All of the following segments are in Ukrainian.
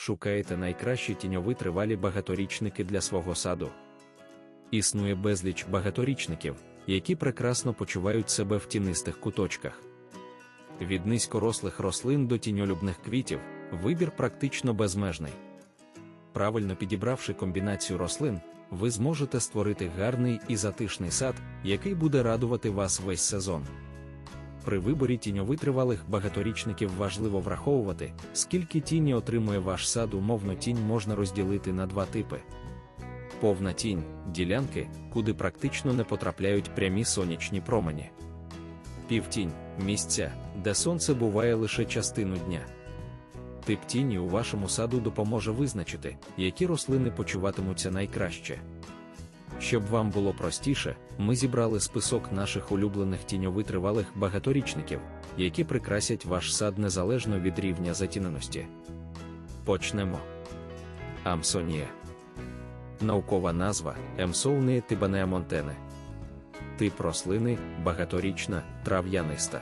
шукаєте найкращі тіньовитривалі багаторічники для свого саду. Існує безліч багаторічників, які прекрасно почувають себе в тінистих куточках. Від низькорослих рослин до тіньолюбних квітів вибір практично безмежний. Правильно підібравши комбінацію рослин, ви зможете створити гарний і затишний сад, який буде радувати вас весь сезон. При виборі тіньовитривалих багаторічників важливо враховувати, скільки тіні отримує ваш сад, умовно тінь можна розділити на два типи. Повна тінь ділянки, куди практично не потрапляють прямі сонячні промені. Півтінь місця, де сонце буває лише частину дня. Тип тіні у вашому саду допоможе визначити, які рослини почуватимуться найкраще. Щоб вам було простіше, ми зібрали список наших улюблених тіньовитривалих багаторічників, які прикрасять ваш сад незалежно від рівня затіненості. Почнемо. Амсонія. Наукова назва Емсоуне тибанеа монтене. Тип рослини багаторічна, трав'яниста.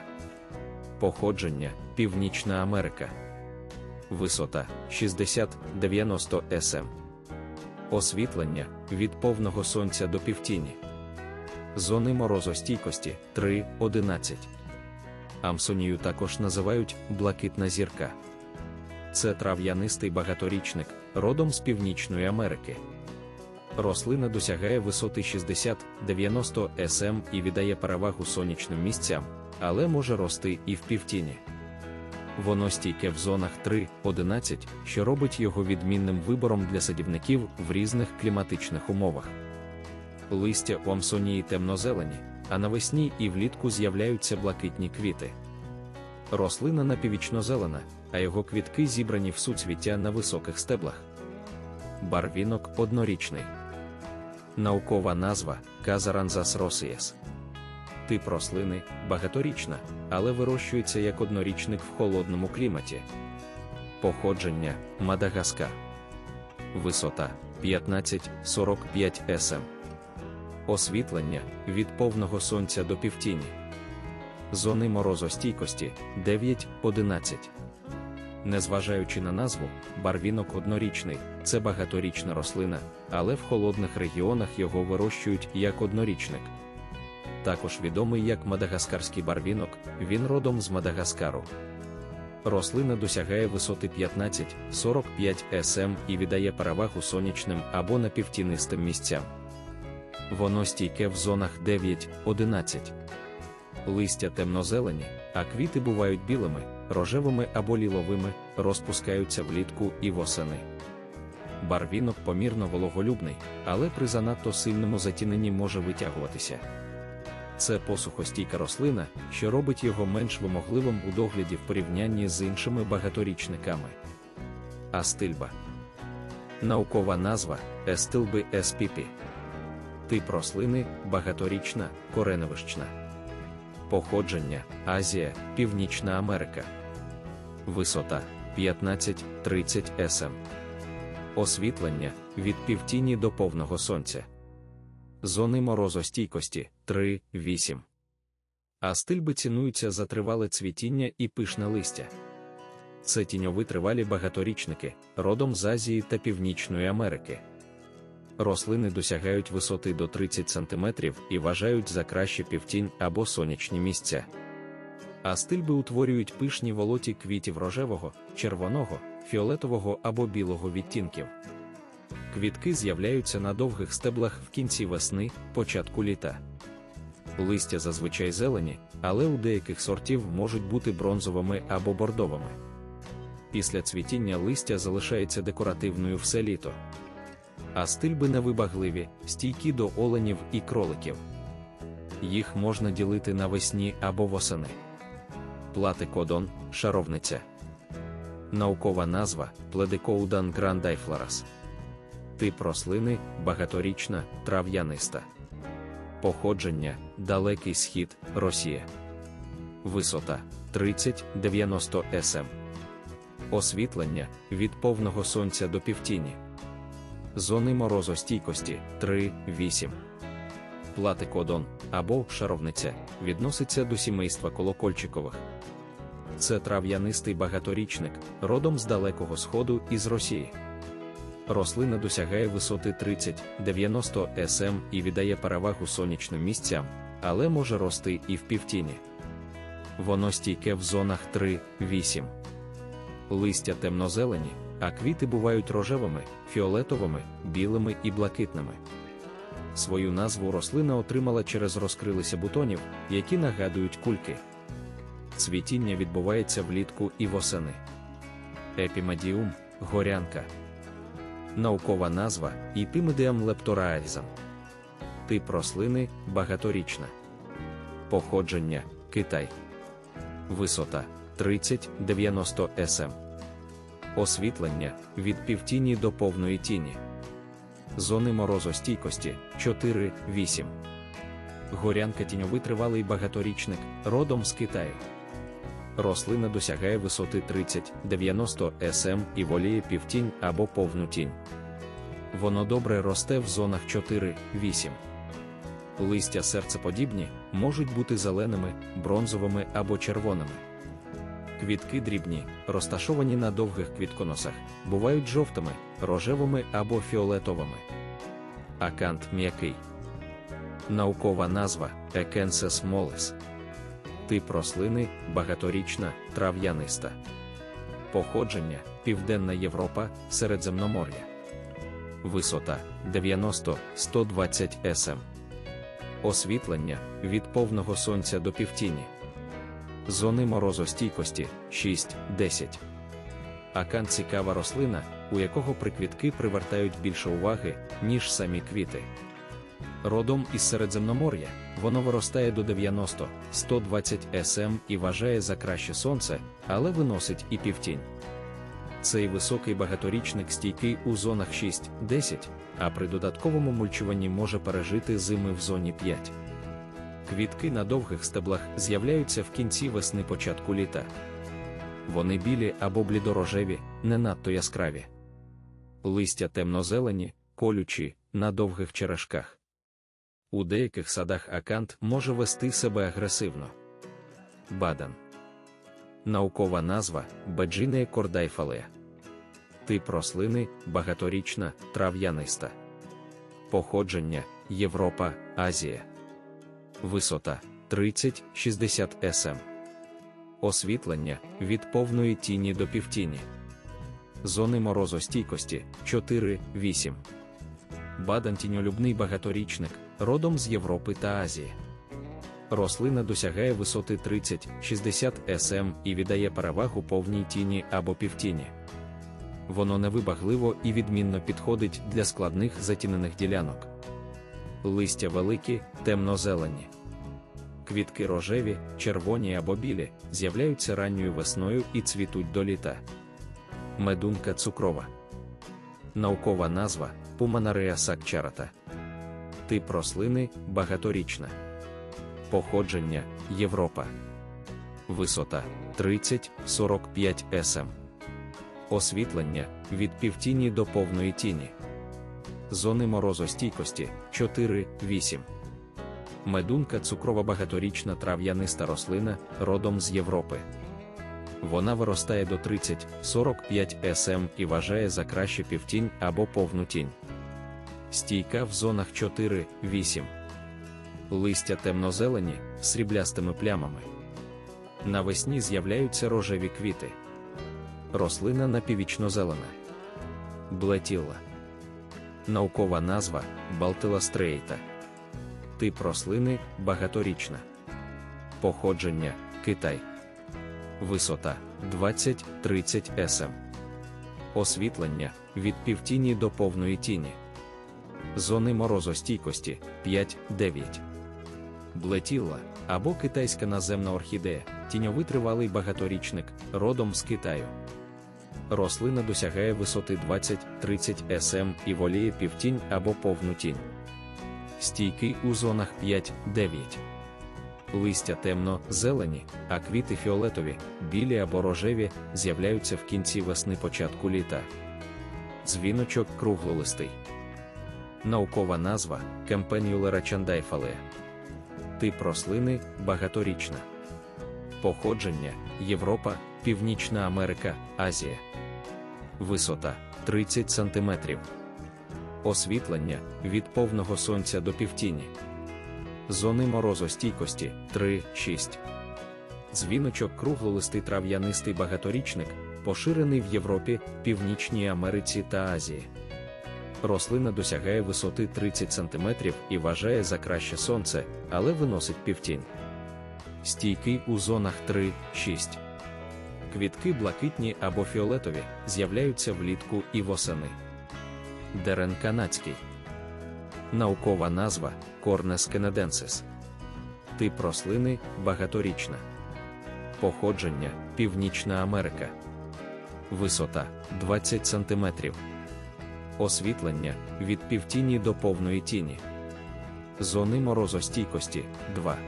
Походження Північна Америка. Висота 60-90 см. Освітлення від повного сонця до півтіні. Зони морозостійкості 3-11. Амсонію також називають блакитна зірка. Це трав'янистий багаторічник, родом з Північної Америки. Рослина досягає висоти 60-90 см і віддає перевагу сонячним місцям, але може рости і в півтіні. Воно стійке в зонах 3-11, що робить його відмінним вибором для садівників в різних кліматичних умовах. Листя у амсонії темнозелені, а навесні і влітку з'являються блакитні квіти. Рослина напіввічно-зелена, а його квітки зібрані в суцвіття на високих стеблах. Барвінок однорічний. Наукова назва Казаранзас росієс. Тип рослини багаторічна, але вирощується як однорічник в холодному кліматі. Походження Мадагаскар. Висота 15-45 см. Освітлення від повного сонця до півтіні. Зони морозостійкості 9-11. Незважаючи на назву, барвінок однорічний це багаторічна рослина, але в холодних регіонах його вирощують як однорічник. Також відомий як мадагаскарський барвінок, він родом з Мадагаскару. Рослина досягає висоти 15-45 см і віддає перевагу сонячним або напівтінистим місцям. Воно стійке в зонах 9-11. Листя темнозелені, а квіти бувають білими, рожевими або ліловими, розпускаються влітку і восени. Барвінок помірно вологолюбний, але при занадто сильному затіненні може витягуватися. Це посухостійка рослина, що робить його менш вимогливим у догляді в порівнянні з іншими багаторічниками. Астильба. Наукова назва Естилби spp. Тип рослини багаторічна, кореневищна. Походження Азія, Північна Америка. Висота 15-30 см. Освітлення від півтіні до повного сонця. Зони морозостійкості 3-8. А стильби цінуються за тривале цвітіння і пишне листя. Це тіньовитривалі багаторічники, родом з Азії та Північної Америки. Рослини досягають висоти до 30 см і вважають за краще півтінь або сонячні місця. А стильби утворюють пишні волоті квітів рожевого, червоного, фіолетового або білого відтінків. Квітки з'являються на довгих стеблах в кінці весни, початку літа. Листя зазвичай зелені, але у деяких сортів можуть бути бронзовими або бордовими. Після цвітіння листя залишається декоративною все літо. А стильби невибагливі, стійкі до оленів і кроликів. Їх можна ділити навесні або восени. Платикодон, шаровниця. Наукова назва Пледикоудан грандайфлорас. Тип рослини багаторічна, трав'яниста. Походження Далекий Схід, Росія. Висота 30-90 см. Освітлення від повного сонця до півтіні. Зони морозостійкості 3-8. Платикодон або шаровниця відноситься до сімейства колокольчикових. це трав'янистий багаторічник, родом з Далекого Сходу і з Росії. Рослина досягає висоти 30-90 см і віддає перевагу сонячним місцям, але може рости і в півтіні. Воно стійке в зонах 3-8. Листя темнозелені, а квіти бувають рожевими, фіолетовими, білими і блакитними. Свою назву рослина отримала через розкрилися бутонів, які нагадують кульки. Цвітіння відбувається влітку і восени. Епімедіум горянка. Наукова назва Іпімедіам лептораарізам. Тип рослини багаторічна. Походження Китай. Висота 30-90 см. Освітлення від півтіні до повної тіні. Зони морозостійкості 4-8. Горянка тіньовий тривалий багаторічник родом з Китаю. Рослина досягає висоти 30-90 см і воліє півтінь або повну тінь. Воно добре росте в зонах 4-8. Листя серцеподібні можуть бути зеленими, бронзовими або червоними. Квітки дрібні, розташовані на довгих квітконосах, бувають жовтими, рожевими або фіолетовими. Акант м'який. Наукова назва Екенсес молис. Тип рослини багаторічна, трав'яниста. Походження Південна Європа, Середземномор'я. Висота 90-120 см. Освітлення від повного сонця до півтіні. Зони морозостійкості 6-10. Акан цікава рослина, у якого приквітки привертають більше уваги, ніж самі квіти. Родом із Середземномор'я, воно виростає до 90-120 см і вважає за краще сонце, але виносить і півтінь. Цей високий багаторічник стійкий у зонах 6-10, а при додатковому мульчуванні може пережити зими в зоні 5. Квітки на довгих стеблах з'являються в кінці весни початку літа. Вони білі або блідорожеві, не надто яскраві. Листя темно-зелені, колючі, на довгих черешках. У деяких садах акант може вести себе агресивно. Бадан. Наукова назва Баджінея кордайфалея. Тип рослини багаторічна, трав'яниста. Походження Європа, Азія. Висота 30-60 см. Освітлення від повної тіні до півтіні. Зони морозостійкості 4-8. Бадан тіньолюбний багаторічник, родом з Європи та Азії. Рослина досягає висоти 30-60 см і віддає перевагу повній тіні або півтіні. Воно невибагливо і відмінно підходить для складних затінених ділянок. Листя великі, темно-зелені. Квітки рожеві, червоні або білі, з'являються ранньою весною і цвітуть до літа. Медунка цукрова. Наукова назва Пуманареа сакчарата. Тип рослини багаторічна. Походження Європа. Висота 30-45 см. Освітлення від півтіні до повної тіні. Зони морозостійкості 4-8. Медунка цукрова багаторічна трав'яниста рослина родом з Європи. Вона виростає до 30-45 см і вважає за краще півтінь або повну тінь. Стійка в зонах 4-8. Листя темно-зелені сріблястими плямами. Навесні з'являються рожеві квіти. Рослина напівічно-зелена. Блетіла. Наукова назва Балтила стрейта. Тип рослини багаторічна. Походження Китай. Висота 20-30 см. Освітлення від півтіні до повної тіні. Зони морозостійкості 5-9. Блетіла або китайська наземна орхідея, тіньовий тривалий багаторічник, родом з Китаю. Рослина досягає висоти 20-30 см і воліє півтінь або повну тінь. Стійкий у зонах 5-9. Листя темно-зелені, а квіти фіолетові, білі або рожеві з'являються в кінці весни початку літа. Дзвіночок круглолистий. Наукова назва Кемпенюлера чандайфалея. Тип рослини багаторічна. Походження Європа, Північна Америка, Азія. Висота 30 см. Освітлення від повного сонця до півтіні. Зони морозостійкості 3-6. Дзвіночок круглолистий трав'янистий багаторічник, поширений в Європі, Північній Америці та Азії. Рослина досягає висоти 30 см і вважає за краще сонце, але виносить півтінь. Стійкий у зонах 3-6. Квітки блакитні або фіолетові з'являються влітку і восени. Дерен канадський. Наукова назва Cornes canadенсис. Тип рослини багаторічна. Походження Північна Америка. Висота 20 см. Освітлення від півтіні до повної тіні. Зони морозостійкості 2.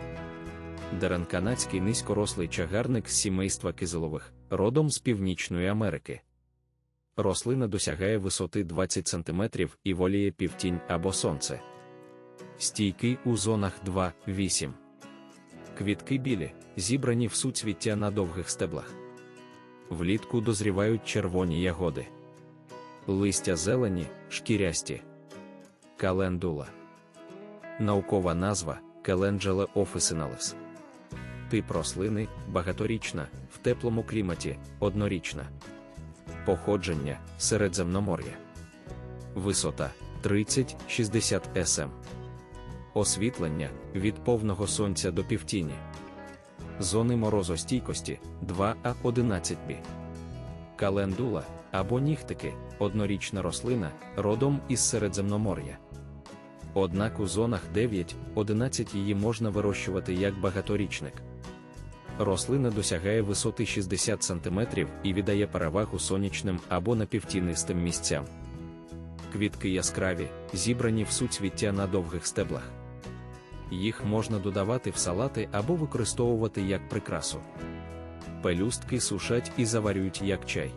Дерен канадський низькорослий чагарник з сімейства кизилових, родом з Північної Америки. Рослина досягає висоти 20 см і воліє півтінь або сонце. Стійкий у зонах 2-8. Квітки білі, зібрані в суцвіття на довгих стеблах. Влітку дозрівають червоні ягоди. Листя зелені, шкірясті. Календула. Наукова назва Calendula officinalis. Тип рослини багаторічна, в теплому кліматі, однорічна. Походження Середземномор'я. Висота 30-60 см. Освітлення від повного сонця до півтіні. Зони морозостійкості 2А11Б. Календула або нігтики однорічна рослина родом із Середземномор'я. Однак у зонах 9-11 її можна вирощувати як багаторічник. Рослина досягає висоти 60 см і віддає перевагу сонячним або напівтінистим місцям. Квітки яскраві, зібрані в суцвіття на довгих стеблах. Їх можна додавати в салати або використовувати як прикрасу. Пелюстки сушать і заварюють як чай.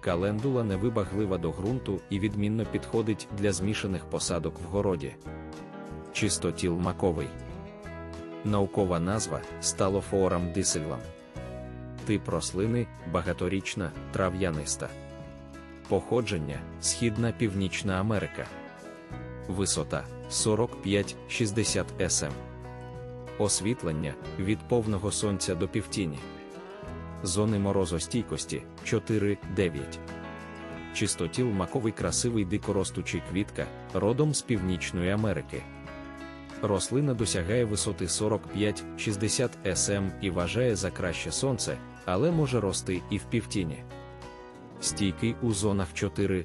Календула невибаглива до ґрунту і відмінно підходить для змішаних посадок в городі. Чистотіл маковий. Наукова назва стало сталофорам дисельвам. Тип рослини багаторічна, трав'яниста. Походження Східна Північна Америка. Висота 45-60 см. Освітлення від повного сонця до півтіні. Зони морозостійкості 4-9. Чистотіл маковий красивий дикоростучий квітка, родом з Північної Америки. Рослина досягає висоти 45-60 см і вважає за краще сонце, але може рости і в півтіні. Стійкий у зонах 4-9.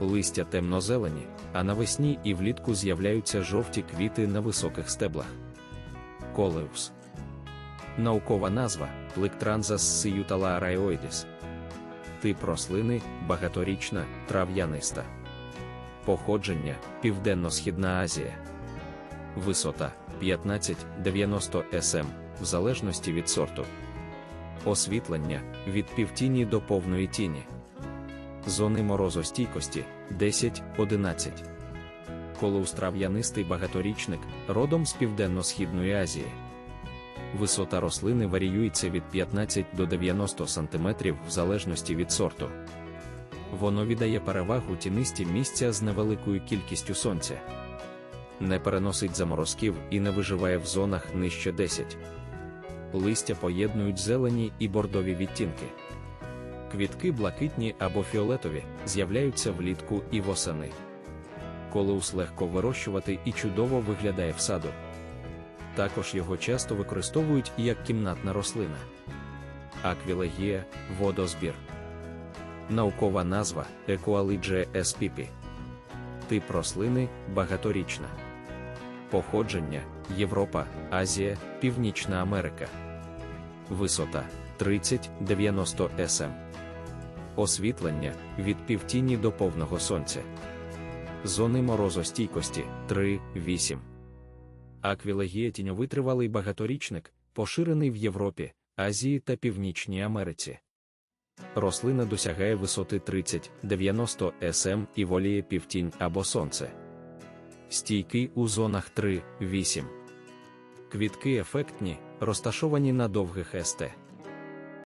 Листя темно-зелені, а навесні і влітку з'являються жовті квіти на високих стеблах. Колеус. Наукова назва Плектранзас сиютала раеоїдіс. Тип рослини багаторічна, трав'яниста. Походження Південно-Східна Азія. Висота 15-90 см, в залежності від сорту. Освітлення від півтіні до повної тіні. Зони морозостійкості 10-11. Колоустрав'янистий багаторічник родом з Південно-Східної Азії. Висота рослини варіюється від 15 до 90 см в залежності від сорту. Воно віддає перевагу тінисті місця з невеликою кількістю сонця. Не переносить заморозків і не виживає в зонах нижче 10. Листя поєднують зелені і бордові відтінки. Квітки блакитні або фіолетові з'являються влітку і восени. Колеус легко вирощувати і чудово виглядає в саду. Також його часто використовують як кімнатна рослина. Аквілегія водозбір. Наукова назва Equaligia spp. Тип рослини багаторічна. Походження Європа, Азія, Північна Америка. Висота 30-90 см. Освітлення від півтіні до повного сонця. Зони морозостійкості 3-8. Аквілегія тіньовитривалий багаторічник, поширений в Європі, Азії та Північній Америці. Рослина досягає висоти 30-90 см і воліє півтінь або сонце. Стійкий у зонах 3-8. Квітки ефектні, розташовані на довгих СТ.